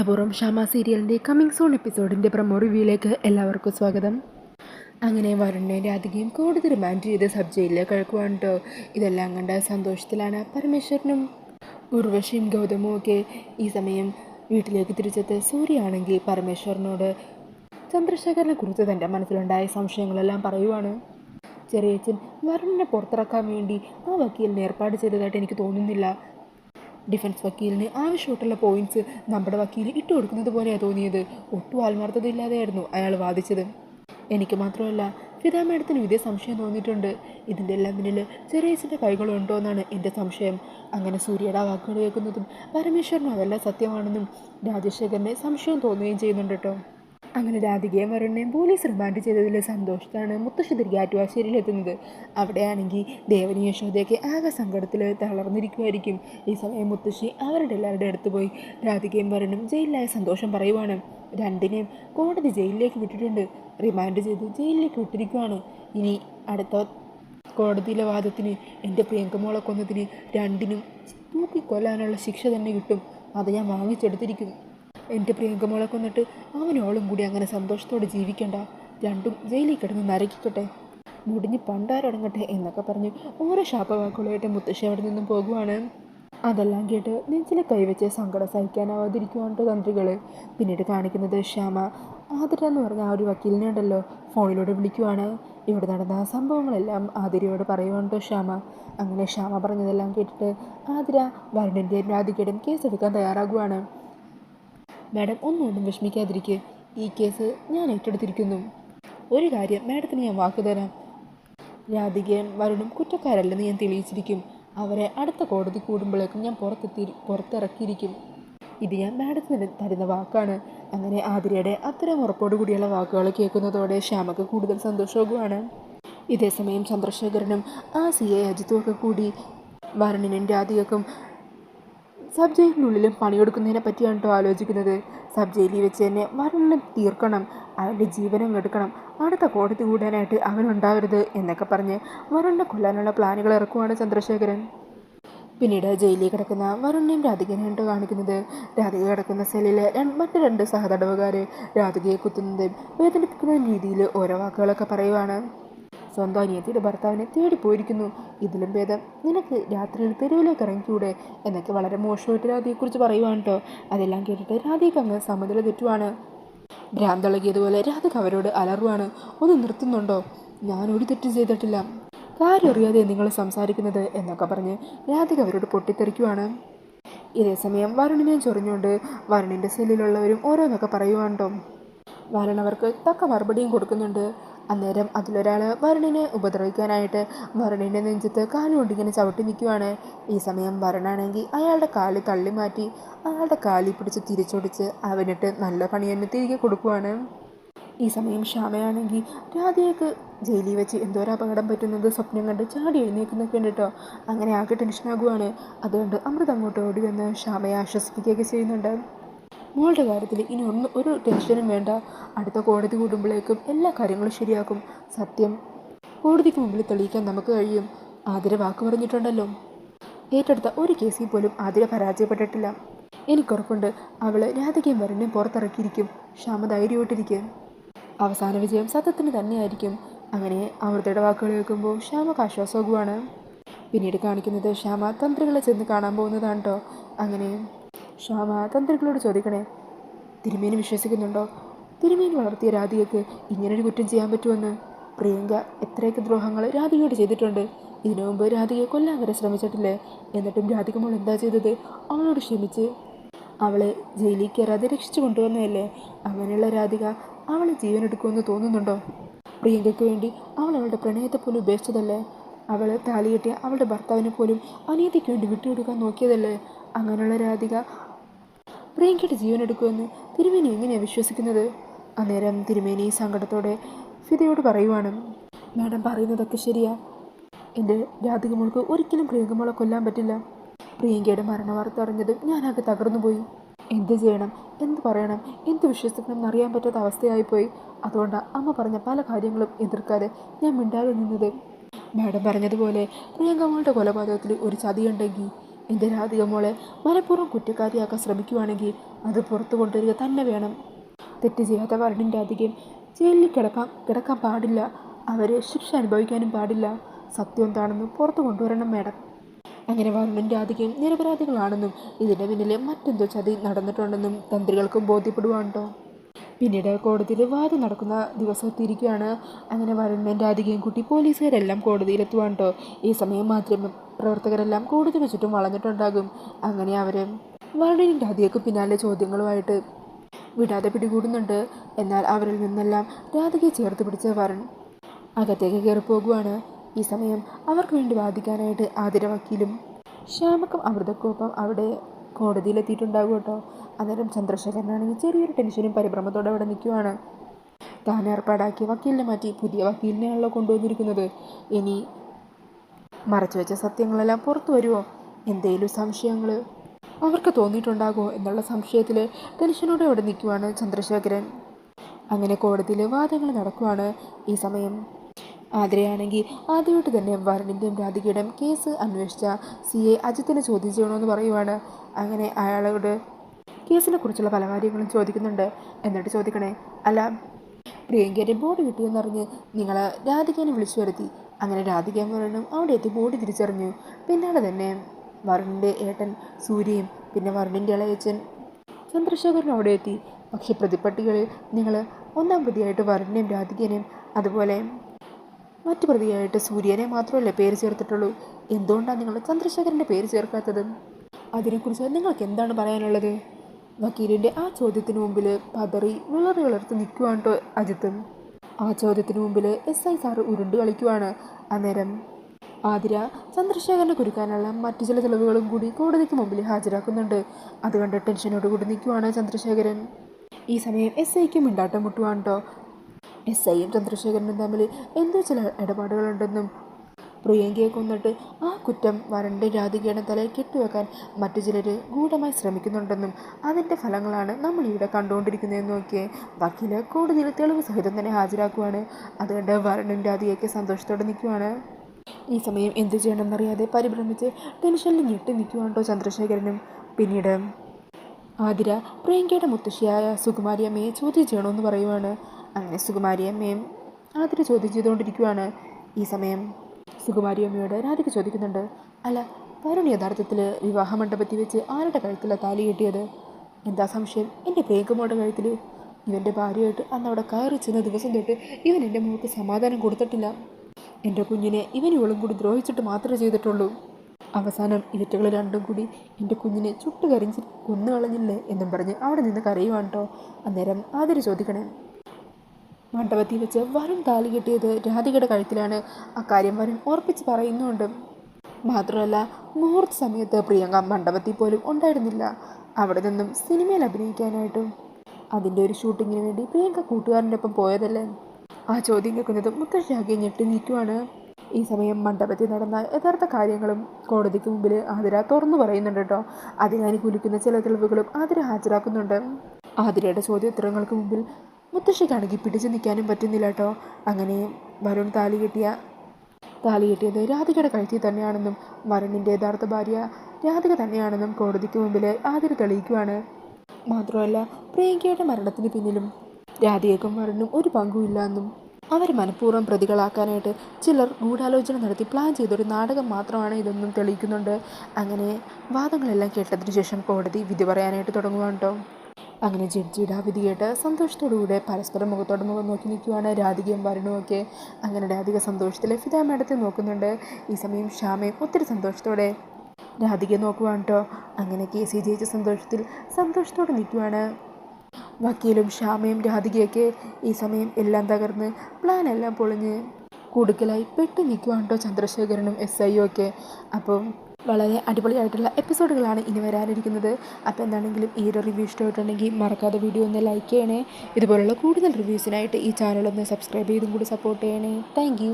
സ്നേഹപൂർവം ഷാമ സീരിയലിന്റെ coming soon എപ്പിസോഡിന്റെ പ്രമോ റിവ്യൂയിലേക്ക് എല്ലാവർക്കും സ്വാഗതം. അങ്ങനെ വരുണിനെ രാധികയും കൂടുതൽ റിമാൻഡ് ചെയ്ത് സബ് ജയിലിലേക്ക് കേട്ടോ ഇതെല്ലാം കണ്ട സന്തോഷത്തിലാണ് പരമേശ്വരനും. ഉർവശിയും ഗൗതമും ഒക്കെ ഈ സമയം വീട്ടിലേക്ക് തിരിച്ചെത്തിയ സൂര്യയാണെങ്കിൽ പരമേശ്വരനോട് ചന്ദ്രശേഖരനെ കുറിച്ച് തന്റെ മനസ്സിലുണ്ടായ സംശയങ്ങളെല്ലാം പറയുവാണ്. ചെറിയച്ഛൻ വരുണിനെ പുറത്തിറക്കാൻ വേണ്ടി ആ വക്കീലിന് ഏർപ്പാട് ചെയ്തതായിട്ട് എനിക്ക് തോന്നുന്നില്ല. ഡിഫൻസ് വക്കീലിന് ആവശ്യമായിട്ടുള്ള പോയിന്റ്സ് നമ്മുടെ വക്കീൽ ഇട്ടു കൊടുക്കുന്നത് പോലെയാണ് തോന്നിയത്. ഒട്ടും ആത്മാർത്ഥതയില്ലാതെയായിരുന്നു അയാൾ വാദിച്ചത്. എനിക്ക് മാത്രമല്ല ഫിദ മാഡത്തിന് ഇതേ സംശയം തോന്നിയിട്ടുണ്ട്. ഇതിന്റെ എല്ലാം പിന്നിൽ ചെറിയസിന്റെ കൈകളുണ്ടോ എന്നാണ് എന്റെ സംശയം. അങ്ങനെ സൂര്യയുടെ വാക്കുകൾ കേൾക്കുന്നതും പരമേശ്വരനും അതെല്ലാം സത്യമാണെന്നും രാജശേഖരനെ സംശയം തോന്നുകയും ചെയ്യുന്നുണ്ട് കേട്ടോ. അങ്ങനെ രാധികയും വരുണിനെയും പോലീസ് റിമാൻഡ് ചെയ്തതിൽ സന്തോഷത്താണ് മുത്തശ്ശി തിരികെ ആറ്റുവാശ്ശേരിയിലെത്തുന്നത് അവിടെയാണെങ്കിൽ ദേവനി യശോദയൊക്കെ ആകെ സങ്കടത്തിൽ തളർന്നിരിക്കുമായിരിക്കും. ഈ സമയം മുത്തശ്ശി അവരുടെ എല്ലാവരുടെ അടുത്ത് പോയി രാധികയും വരുണും ജയിലിലായ സന്തോഷം പറയുവാണ്. രണ്ടിനെയും കോടതി ജയിലിലേക്ക് വിട്ടിട്ടുണ്ട്. റിമാൻഡ് ചെയ്ത് ജയിലിലേക്ക് വിട്ടിരിക്കുവാണ്. ഇനി അടുത്ത കോടതിയിലെ വാദത്തിന് എന്റെ പ്രിയങ്കമോളെ കൊന്നതിന് രണ്ടിനും തൂക്കിക്കൊല്ലാനുള്ള ശിക്ഷ തന്നെ കിട്ടും. അത് ഞാൻ വാങ്ങിച്ചെടുത്തിരിക്കും. എന്റെ പ്രിയങ്കമോളെ കൊന്നിട്ട് അവനോളും കൂടി അങ്ങനെ സന്തോഷത്തോടെ ജീവിക്കണ്ട. രണ്ടും ജയിലിൽ കിടന്ന് നരക്കിക്കട്ടെ മുടിഞ്ഞ് പണ്ടാരടങ്ങട്ടെ എന്നൊക്കെ പറഞ്ഞ് ഓരോ ശാപവാക്കുകളായിട്ട് മുത്തശ്ശി അവിടെ നിന്നും പോകുവാണ്. അതെല്ലാം കേട്ട് നെഞ്ചിലെ കൈവച്ച് സങ്കടം സഹിക്കാനാവാതിരിക്കുവാണ് തന്ത്രികൾ പിന്നീട് കാണിക്കുന്നത് ശ്യാമ. ആതിര എന്ന് പറഞ്ഞ ആ ഒരു വക്കീലിനെ ഉണ്ടല്ലോ ഫോണിലൂടെ വിളിക്കുവാണ്. ഇവിടെ നടന്ന സംഭവങ്ങളെല്ലാം ആതിരയോട് പറയുവാണ് ശ്യാമ. അങ്ങനെ ശ്യാമ പറഞ്ഞതെല്ലാം കേട്ടിട്ട് ആതിര വരുണിന്റെയും രാധികയുടെയും കേസെടുക്കാൻ തയ്യാറാകുവാണ്. മാഡം ഒന്നുകൊണ്ടും വിഷമിക്കാതിരിക്കുക ഈ കേസ് ഞാൻ ഏറ്റെടുത്തിരിക്കുന്നു. ഒരു കാര്യം മാഡത്തിന് ഞാൻ വാക്കുതരാം രാധികയും വരുണും കുറ്റക്കാരല്ലെന്ന് ഞാൻ തെളിയിച്ചിരിക്കും. അവരെ അടുത്ത കോടതി കൂടുമ്പോഴേക്കും ഞാൻ പുറത്തെത്തി പുറത്തിറക്കിയിരിക്കും. ഇത് ഞാൻ മാഡത്തിന് തരുന്ന വാക്കാണ്. അങ്ങനെ ആതിരയുടെ അത്തരം ഉറപ്പോടു കൂടിയുള്ള വാക്കുകൾ കേൾക്കുന്നതോടെ ശ്യാമക്ക് കൂടുതൽ സന്തോഷവുമാണ്. ഇതേസമയം ചന്ദ്രശേഖരനും ആ സി എ അജിത്തുമൊക്കെ കൂടി വരുണിനും രാധികക്കും സബ് ജയിലിനുള്ളിലും പണിയെടുക്കുന്നതിനെ പറ്റിയാണ് കേട്ടോ ആലോചിക്കുന്നത്. സബ് ജയിലിൽ വെച്ച് തന്നെ മരണം തീർക്കണം അവന്റെ ജീവനം എടുക്കണം അടുത്ത കോടതി കൂടാനായിട്ട് അവനുണ്ടാവരുത് എന്നൊക്കെ പറഞ്ഞ് വരുണിനെ കൊല്ലാനുള്ള പ്ലാനുകൾ ഇറക്കുവാണ് ചന്ദ്രശേഖരൻ. പിന്നീട് ജയിലിൽ കിടക്കുന്ന വരുണിനെയും രാധികനെയും കാണിക്കുന്നത്. രാധിക കിടക്കുന്ന സെല്ലിലെ മറ്റ് രണ്ട് സഹതടവുകാർ രാധികയെ കുത്തുന്നതും വേദനിപ്പിക്കുന്ന രീതിയിൽ ഓരോ വാക്കുകളൊക്കെ പറയുവാണ്. സ്വന്തം അനിയത്തിയുടെ ഭർത്താവിനെ തേടിപ്പോയിരിക്കുന്നു ഇതിലും ഭേദം നിനക്ക് രാത്രിയിൽ തെരുവിലേക്ക് ഇറങ്ങിക്കൂടെ? എന്നൊക്കെ വളരെ മോശമായിട്ട് രാധയെക്കുറിച്ച് പറയുവാണ് കേട്ടോ അതെല്ലാം കേട്ടിട്ട് രാധയ്ക്ക് അങ്ങ് സമുദ്ര തെറ്റുവാണ്. ഭ്രാന്തളകിയതുപോലെ രാധിക അവരോട് അലറുവാണ്. ഒന്ന് നിർത്തുന്നുണ്ടോ? ഞാൻ ഒരു തെറ്റും ചെയ്തിട്ടില്ല. കാര്യം അറിയാതെ നിങ്ങൾ സംസാരിക്കുന്നത് എന്നൊക്കെ പറഞ്ഞ് രാധിക അവരോട് പൊട്ടിത്തെറിക്കുവാണ്. ഇതേസമയം വരുണിനെ ചൊറിഞ്ഞുകൊണ്ട് വരുണിന്റെ സെല്ലിലുള്ളവരും ഓരോന്നൊക്കെ പറയുവാണ്ടോ വരുൺ അവർക്ക് തക്ക മറുപടിയും കൊടുക്കുന്നുണ്ട്. അന്നേരം അതിലൊരാൾ വരുണിനെ ഉപദ്രവിക്കാനായിട്ട് വരുണിന്റെ നെഞ്ചത്ത് കാലുകൊണ്ട് ഇങ്ങനെ ചവിട്ടി നിൽക്കുവാണ് ഈ സമയം വരുണാണെങ്കിൽ അയാളുടെ കാൽ തള്ളി മാറ്റി അയാളുടെ കാലിൽ പിടിച്ച് തിരിച്ചൊടിച്ച് അവനിട്ട് നല്ല പണി തന്നെ തിരികെ കൊടുക്കുവാണ്. ഈ സമയം ശ്യാമയാണെങ്കിൽ രാധയ്ക്ക് ജയിലിൽ വെച്ച് എന്തോരം അപകടം പറ്റുന്നത് സ്വപ്നം കണ്ട് ചാടി എഴുന്നേക്കുന്നൊക്കെ ഉണ്ട് കേട്ടോ. അങ്ങനെ ആകെ ടെൻഷനാകുവാണ് അതുകൊണ്ട് അമൃത അങ്ങോട്ട് ഓടി വന്ന് ശ്യാമയെ ആശ്വസിപ്പിക്കുകയൊക്കെ ചെയ്യുന്നുണ്ട്. മോളുടെ കാര്യത്തിൽ ഇനി ഒന്നും ഒരു ടെൻഷനും വേണ്ട. അടുത്ത കോടതി കൂടുമ്പോഴേക്കും എല്ലാ കാര്യങ്ങളും ശരിയാക്കും. സത്യം. കോടതിക്ക് മുമ്പിൽ തെളിയിക്കാൻ നമുക്ക് കഴിയും. ആതിര വാക്ക് പറഞ്ഞിട്ടുണ്ടല്ലോ. ഏറ്റെടുത്ത ഒരു കേസിൽ പോലും ആതിര പരാജയപ്പെട്ടിട്ടില്ല. എനിക്കുറപ്പുണ്ട് അവൾ രാധികയും വരുണിനെയും പുറത്തിറക്കിയിരിക്കും. ശ്യാമ ധൈര്യമായിട്ടിരിക്കും അവസാന വിജയം സത്യത്തിന് തന്നെയായിരിക്കും. അങ്ങനെ അമൃതയുടെ വാക്കുകൾ കേൾക്കുമ്പോൾ ശ്യാമക്ക് ആശ്വാസവുമാണ് പിന്നീട് കാണിക്കുന്നത് ശ്യാമ തന്ത്രികളെ ചെന്ന് കാണാൻ പോകുന്നതാണ് കേട്ടോ. അങ്ങനെ ശ്യാമ തന്ത്രികളോട് ചോദിക്കണേ. തിരുമേനി വിശ്വസിക്കുന്നുണ്ടോ? തിരുമേനി വളർത്തിയ രാധികയ്ക്ക് ഇങ്ങനൊരു കുറ്റം ചെയ്യാൻ പറ്റുമെന്ന്. പ്രിയങ്ക എത്രയൊക്കെ ദ്രോഹങ്ങൾ രാധികയോട് ചെയ്തിട്ടുണ്ട്. ഇതിനു മുമ്പ് രാധികയെ കൊല്ലാൻ വരെ ശ്രമിച്ചിട്ടില്ലേ? എന്നിട്ടും രാധിക മോൾ എന്താ ചെയ്തത്? അവളോട് ക്ഷമിച്ച്. അവളെ ജയിലിൽ കയറാതെ രക്ഷിച്ചു കൊണ്ടുവന്നതല്ലേ? അങ്ങനെയുള്ള രാധിക അവളെ ജീവനെടുക്കുമെന്ന് തോന്നുന്നുണ്ടോ? പ്രിയങ്കയ്ക്ക് വേണ്ടി അവൾ അവളുടെ പ്രണയത്തെ പോലും ഉപേക്ഷിച്ചതല്ലേ? അവൾ താലി കെട്ടിയ അവളുടെ ഭർത്താവിനെ പോലും അനീതിക്ക് വേണ്ടി വിട്ടുകൊടുക്കാൻ നോക്കിയതല്ലേ? അങ്ങനെയുള്ള രാധിക പ്രിയങ്കയുടെ ജീവനെടുക്കുമെന്ന് തിരുമേനി എങ്ങനെയാണ് വിശ്വസിക്കുന്നത്? അന്നേരം തിരുമേനി സങ്കടത്തോടെ ഫിതയോട് പറയുവാണ് മാഡം പറയുന്നതൊക്കെ ശരിയാ. എന്റെ രാധിക മോൾക്ക് ഒരിക്കലും പ്രിയങ്ക മോളെ കൊല്ലാൻ പറ്റില്ല. പ്രിയങ്കയുടെ മരണ വാർത്ത അറിഞ്ഞത് ഞാനാകെ തകർന്നുപോയി. എന്ത് ചെയ്യണം? എന്ത് പറയണം? എന്ത് വിശ്വസിക്കണം എന്നറിയാൻ പറ്റാത്ത അവസ്ഥയായിപ്പോയി. അതുകൊണ്ട് അമ്മ പറഞ്ഞ പല കാര്യങ്ങളും എതിർക്കാതെ ഞാൻ മിണ്ടാതെ നിന്നത്. മാഡം പറഞ്ഞതുപോലെ പ്രിയങ്ക മോളുടെ കൊലപാതകത്തിൽ ഒരു ചതിയുണ്ടെങ്കിൽ എന്റെ രാധിക മോളെ? മനഃപൂർവം കുറ്റക്കാരിയാക്കാൻ ശ്രമിക്കുവാണെങ്കിൽ അത് പുറത്തു കൊണ്ടുവരിക തന്നെ വേണം. തെറ്റ് ചെയ്യാത്ത വരണിന്റെ അധികം ജയിലിൽ കിടക്കാൻ കിടക്കാൻ പാടില്ല. അവർ ശിക്ഷ അനുഭവിക്കാനും പാടില്ല. സത്യം എന്താണെന്ന് പുറത്തു കൊണ്ടുവരണം മേഡം. അങ്ങനെ വരണിന്റെ അധികം നിരപരാധികളാണെന്നും ഇതിന്റെ പിന്നിൽ മറ്റെന്തോ ചതി നടന്നിട്ടുണ്ടെന്നും തന്ത്രികൾക്കും ബോധ്യപ്പെടുവാണ്ടോ പിന്നീട് കോടതിയിൽ വാദം നടക്കുന്ന ദിവസം എത്തിയിരിക്കുകയാണ്. അങ്ങനെ വരുണിന്റെ അധികം കുട്ടി പോലീസുകാരെല്ലാം കോടതിയിലെത്തുവാണ്ടോ ഈ സമയം മാധ്യമ പ്രവർത്തകരെല്ലാം കോടതി ചുറ്റും വളഞ്ഞിട്ടുണ്ടാകും. അങ്ങനെ അവർ വരുണിന്റെ അധികക്ക് പിന്നാലെ ചോദ്യങ്ങളുമായിട്ട് വിടാതെ പിടികൂടുന്നുണ്ട്. എന്നാൽ അവരിൽ നിന്നെല്ലാം രാധികയെ ചേർത്ത് പിടിച്ച വരുൺ അകത്തേക്ക് കയറി പോകുവാണ്. ഈ സമയം അവർക്ക് വേണ്ടി വാദിക്കാനായിട്ട് ആതിര വക്കീലും ശ്യാമക്കും അമൃതക്കൊപ്പം അവിടെ കോടതിയിലെത്തിയിട്ടുണ്ടാകും കേട്ടോ അന്നേരം ചന്ദ്രശേഖരനാണെങ്കിൽ ചെറിയൊരു ടെൻഷനും പരിഭ്രമത്തോടെ അവിടെ നിൽക്കുവാണ്. താൻ ഏർപ്പാടാക്കിയ വക്കീലിനെ മാറ്റി പുതിയ വക്കീലിനെയാണല്ലോ കൊണ്ടുവന്നിരിക്കുന്നത്. ഇനി മറച്ചു വെച്ച സത്യങ്ങളെല്ലാം പുറത്തു വരുമോ? എന്തേലും സംശയങ്ങൾ അവർക്ക് തോന്നിയിട്ടുണ്ടാകുമോ എന്നുള്ള സംശയത്തിൽ ടെൻഷനോടെ അവിടെ നിൽക്കുവാണ് ചന്ദ്രശേഖരൻ. അങ്ങനെ കോടതിയിൽ വാദങ്ങൾ നടക്കുവാണ് ഈ സമയം. ആതിരയാണെങ്കിൽ ആദ്യമായിട്ട് തന്നെ വരണിന്റെയും രാധികയുടെയും കേസ് അന്വേഷിച്ച സി എ അജിത്തിനെ ചോദ്യം ചെയ്യണമെന്ന് പറയുവാണ്. അങ്ങനെ അയാളോട് കേസിനെ കുറിച്ചുള്ള പല കാര്യങ്ങളും ചോദിക്കുന്നുണ്ട്. എന്നിട്ട് ചോദിക്കണേ അല്ല പ്രിയങ്കയുടെ ബോഡി കിട്ടിയെന്നറിഞ്ഞ് നിങ്ങൾ രാധികനെ വിളിച്ചു വരുത്തി. അങ്ങനെ രാധിക വരണം അവിടെ എത്തി ബോഡി തിരിച്ചറിഞ്ഞു. പിന്നാലെ തന്നെ വരുണിന്റെ ഏട്ടൻ സൂര്യയും പിന്നെ വരുണിന്റെ ഇളയച്ചൻ ചന്ദ്രശേഖരനും അവിടെ എത്തി. പക്ഷേ പ്രതിപ്പട്ടികളിൽ നിങ്ങൾ ഒന്നാം പ്രതിയായിട്ട് വരുണിനെയും രാധികനെയും അതുപോലെ മറ്റു പ്രതിയായിട്ട് സൂര്യനെ മാത്രമല്ലേ പേര് ചേർത്തിട്ടുള്ളൂ. എന്തുകൊണ്ടാണ് നിങ്ങൾ ചന്ദ്രശേഖരന്റെ പേര് ചേർക്കാത്തത്? അതിനെക്കുറിച്ച് നിങ്ങൾക്ക് എന്താണ് പറയാനുള്ളത്? വക്കീലിന്റെ ആ ചോദ്യത്തിന് മുമ്പിൽ പതറി വിളറി വിളർത്ത് നിൽക്കുവാണ് കേട്ടോ അജിത്ത്. ആ ചോദ്യത്തിന് മുമ്പിൽ എസ് ഐ സാറ് ഉരുണ്ട് കളിക്കുവാണ് അന്നേരം. ആതിര ചന്ദ്രശേഖരനെ കുരുക്കാനുള്ള മറ്റു ചില തെളിവുകളും കൂടി കോടതിക്ക് മുമ്പിൽ ഹാജരാക്കുന്നുണ്ട്. അതുകൊണ്ട് ടെൻഷനോട് കൂടി നിൽക്കുവാണ് ചന്ദ്രശേഖരൻ. ഈ സമയം എസ് ഐക്കും മിണ്ടാട്ടം മുട്ടുവാണ് കേട്ടോ എസ് ഐയും ചന്ദ്രശേഖരനും തമ്മിൽ എന്തോ ചില ഇടപാടുകളുണ്ടെന്നും പ്രിയങ്കയെ കൊന്നിട്ട് ആ കുറ്റം വരണ്ട രാധികയുടെ തലയിൽ കെട്ടിവെക്കാൻ മറ്റു ചിലർ ഗൂഢമായി ശ്രമിക്കുന്നുണ്ടെന്നും അതിന്റെ ഫലങ്ങളാണ് നമ്മൾ ഇവിടെ കണ്ടുകൊണ്ടിരിക്കുന്നതെന്ന് നോക്കിയേ. വക്കീൽ കോടതിയിൽ തെളിവ് സഹിതം തന്നെ ഹാജരാക്കുവാണ്. അതുകൊണ്ട് വരണും രാധികയൊക്കെ സന്തോഷത്തോടെ നിൽക്കുവാണ്. ഈ സമയം എന്തു ചെയ്യണമെന്നറിയാതെ പരിഭ്രമിച്ച് ടെൻഷനിൽ ഞെട്ടി നിൽക്കുവാണ്ടോ ചന്ദ്രശേഖരനും. പിന്നീട് ആതിര പ്രിയങ്കയുടെ മുത്തശ്ശിയായ സുകുമാരി അമ്മയെ ചോദ്യം ചെയ്യണമെന്ന് പറയുവാണ്. അങ്ങനെ സുകുമാരി അമ്മയും ആതിര ചോദ്യം ചെയ്തുകൊണ്ടിരിക്കുവാണ്. ഈ സമയം സുകുമാരി അമ്മയോട് രാധിക ചോദിക്കുന്നുണ്ട് അല്ല വരുൺ യഥാർത്ഥത്തിൽ വിവാഹ മണ്ഡപത്തിൽ വെച്ച് ആരുടെ കഴുത്തിലാണ് താലി കിട്ടിയത്? എന്താ സംശയം? എന്റെ പ്രിയങ്കമ്മയുടെ കഴുത്തിൽ ഇവന്റെ ഭാര്യയായിട്ട് അന്ന് അവിടെ കയറി ചെന്ന ദിവസം തൊട്ട് ഇവൻ എന്റെ മോൾക്ക് സമാധാനം കൊടുത്തിട്ടില്ല. എന്റെ കുഞ്ഞിനെ ഇവൻ കൂടി ദ്രോഹിച്ചിട്ട് മാത്രമേ ചെയ്തിട്ടുള്ളൂ. അവസാനം ഇവറ്റകൾ രണ്ടും കൂടി എന്റെ കുഞ്ഞിനെ ചുട്ടു കരിഞ്ച് കൊന്നു കളഞ്ഞില്ലേ എന്നും പറഞ്ഞ് അവിടെ നിന്ന് കരയുവാണ് കേട്ടോ അന്നേരം ആദരി ചോദിക്കണേ മണ്ഡപത്തിൽ വെച്ച് വരുൺ താലി കിട്ടിയത് രാധികയുടെ കഴുത്തിലാണ്. അക്കാര്യം വരുൺ ഉറപ്പിച്ച് പറയുന്നുണ്ട്. മാത്രമല്ല മുഹൂർത്ത സമയത്ത് പ്രിയങ്ക മണ്ഡപത്തിൽ പോലും ഉണ്ടായിരുന്നില്ല. അവിടെ നിന്നും സിനിമയിൽ അഭിനയിക്കാനായിട്ടും. അതിന്റെ ഒരു ഷൂട്ടിങ്ങിന് വേണ്ടി പ്രിയങ്ക കൂട്ടുകാരന്റെ ഒപ്പം പോയതല്ലേ? ആ ചോദ്യം കേൾക്കുന്നത് മുത്തശ്ശിയാകെ ഞെട്ടി നിൽക്കുവാണ്. ഈ സമയം മണ്ഡപത്തിൽ നടന്ന യഥാർത്ഥ കാര്യങ്ങളും കോടതിക്ക് മുമ്പിൽ ആതിര തുറന്നു പറയുന്നുണ്ട് കേട്ടോ. അതിനനുകൂലിക്കുന്ന ചില തെളിവുകളും ആതിര ഹാജരാക്കുന്നുണ്ട്. ആതിരയുടെ ചോദ്യോത്തരങ്ങൾക്ക് മുമ്പിൽ മുത്തശ്ശിക്കാണെങ്കിൽ പിടിച്ചു നിൽക്കാനും പറ്റുന്നില്ല കേട്ടോ. അങ്ങനെ വരുൺ താലി കെട്ടിയ താലി കെട്ടിയത് രാധികയുടെ കഴുത്തിൽ തന്നെയാണെന്നും വരുണിന്റെ യഥാർത്ഥ ഭാര്യ രാധിക തന്നെയാണെന്നും കോടതിക്ക് മുമ്പിൽ ആതിര തെളിയിക്കുവാണ്. മാത്രമല്ല പ്രിയങ്കയുടെ മരണത്തിന് പിന്നിലും രാധികയ്ക്കും വരുണും ഒരു പങ്കുമില്ല എന്നും അവർ മനഃപൂർവം പ്രതികളാക്കാനായിട്ട് ചിലർ ഗൂഢാലോചന നടത്തി പ്ലാൻ ചെയ്തൊരു നാടകം മാത്രമാണ് ഇതെന്നും തെളിയിക്കുന്നുണ്ട്. അങ്ങനെ വാദങ്ങളെല്ലാം കേട്ടതിന് ശേഷം കോടതി വിധി പറയാനായിട്ട് തുടങ്ങുകയാണ് കേട്ടോ. അങ്ങനെ ജഡ്ജിയുടെ ആ വിധി സന്തോഷത്തോടുകൂടെ പരസ്പരം മുഖത്തോട് മുഖം നോക്കി നിൽക്കുവാണ് രാധികയും വരുണുമൊക്കെ അങ്ങനെ രാധിക സന്തോഷത്തിൽ ഫിദ മേഡത്തെ നോക്കുന്നുണ്ട്. ഈ സമയം ശ്യാമയും ഒത്തിരി സന്തോഷത്തോടെ രാധികയെ നോക്കുവാണ് കേട്ടോ അങ്ങനെ കേസ് ജയിച്ച സന്തോഷത്തിൽ സന്തോഷത്തോടെ നിൽക്കുവാണ്. വക്കീലും ശ്യാമയും രാധികയൊക്കെ ഈ സമയം എല്ലാം തകർന്ന് പ്ലാൻ എല്ലാം പൊളിഞ്ഞ് കുടുക്കലായി പെട്ട് നിൽക്കുവാണ് കേട്ടോ ചന്ദ്രശേഖരനും എസ് ഐയും ഒക്കെ. അപ്പം വളരെ അടിപൊളിയായിട്ടുള്ള എപ്പിസോഡുകളാണ് ഇനി വരാനിരിക്കുന്നത്. അപ്പോൾ എന്താണെങ്കിലും ഈ ഒരു റിവ്യൂ ഇഷ്ടമായിട്ടുണ്ടെങ്കിൽ മറക്കാതെ വീഡിയോ ഒന്ന് ലൈക്ക് ചെയ്യണേ. ഇതുപോലുള്ള കൂടുതൽ റിവ്യൂസിനായിട്ട് ഈ ചാനൽ ഒന്ന് സബ്സ്ക്രൈബ് ചെയ്തും കൂടി സപ്പോർട്ട് ചെയ്യണേ. താങ്ക്